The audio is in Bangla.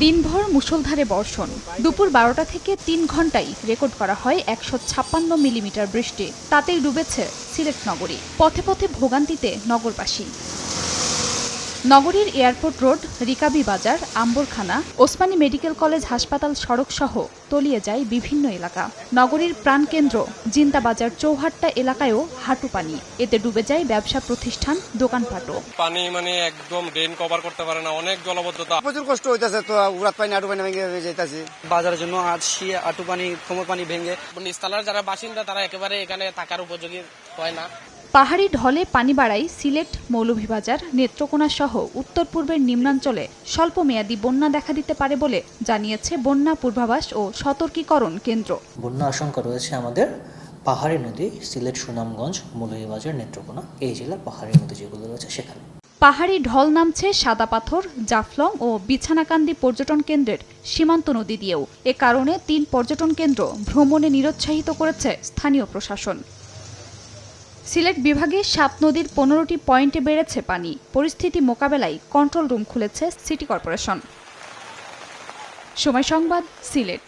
দিনভর মুষলধারে বর্ষণ। দুপুর বারোটা থেকে তিন ঘন্টায় রেকর্ড করা হয় একশো ছাপ্পান্ন মিলিমিটার বৃষ্টি। তাতেই ডুবেছে সিলেট নগরী। পথে পথে ভোগান্তিতে নগরবাসী। নগরীর এয়ারপোর্ট রোড রিকাবি বাজার আম্বরখানা ওসমানী মেডিকেল কলেজ হাসপাতাল সড়ক সহ তলিয়ে যায় বিভিন্ন এলাকা। নগরীর প্রাণকেন্দ্র জিন্তাবাজার চৌহাট্টা এলাকায়ও হাঁটু পানি। এতে ডুবে যায় ব্যবসা প্রতিষ্ঠান দোকানপাটও। পানি মানে একদম ড্রেন কভার করতে পারে না অনেক জলবদ্ধতা। প্রচুর কষ্ট হইতাছে তো উড়াত পানি আটু পানি ভেঙে যেতেছি বাজারের জন্য আসছি আটু পানি কোমর পানি ভেঙে। নিস্তালার যারা বাসিন্দা তারা একেবারে এখানে থাকার উপযোগী হয় না। পাহাড়ি ঢলে পানি বাড়ায় সিলেট মৌলভীবাজার নেত্রকোনা সহ উত্তর পূর্বের নিম্নাঞ্চলে স্বল্পমেয়াদী বন্যা দেখা দিতে পারে বলে জানিয়েছে বন্যা পূর্বাভাস ও সতর্কীকরণ কেন্দ্র। বন্যা আশঙ্কা রয়েছে আমাদের পাহাড়ি নদী সিলেট সুনামগঞ্জ মৌলভীবাজার নেত্রকোনা এই জেলার পাহাড়ি নদী যেগুলো রয়েছে সেখানে। পাহাড়ি ঢল নামছে সাদা পাথর জাফলং ও বিছানাকান্দি পর্যটন কেন্দ্রের সীমান্ত নদী দিয়েও। এ কারণে তিন পর্যটন কেন্দ্র ভ্রমণে নিরুৎসাহিত করেছে স্থানীয় প্রশাসন। সিলেট বিভাগে সাত নদীর পনেরোটি পয়েন্টে বেড়েছে পানি। পরিস্থিতি মোকাবেলায় কন্ট্রোল রুম খুলেছে সিটি কর্পোরেশন। সময় সংবাদ, সিলেট।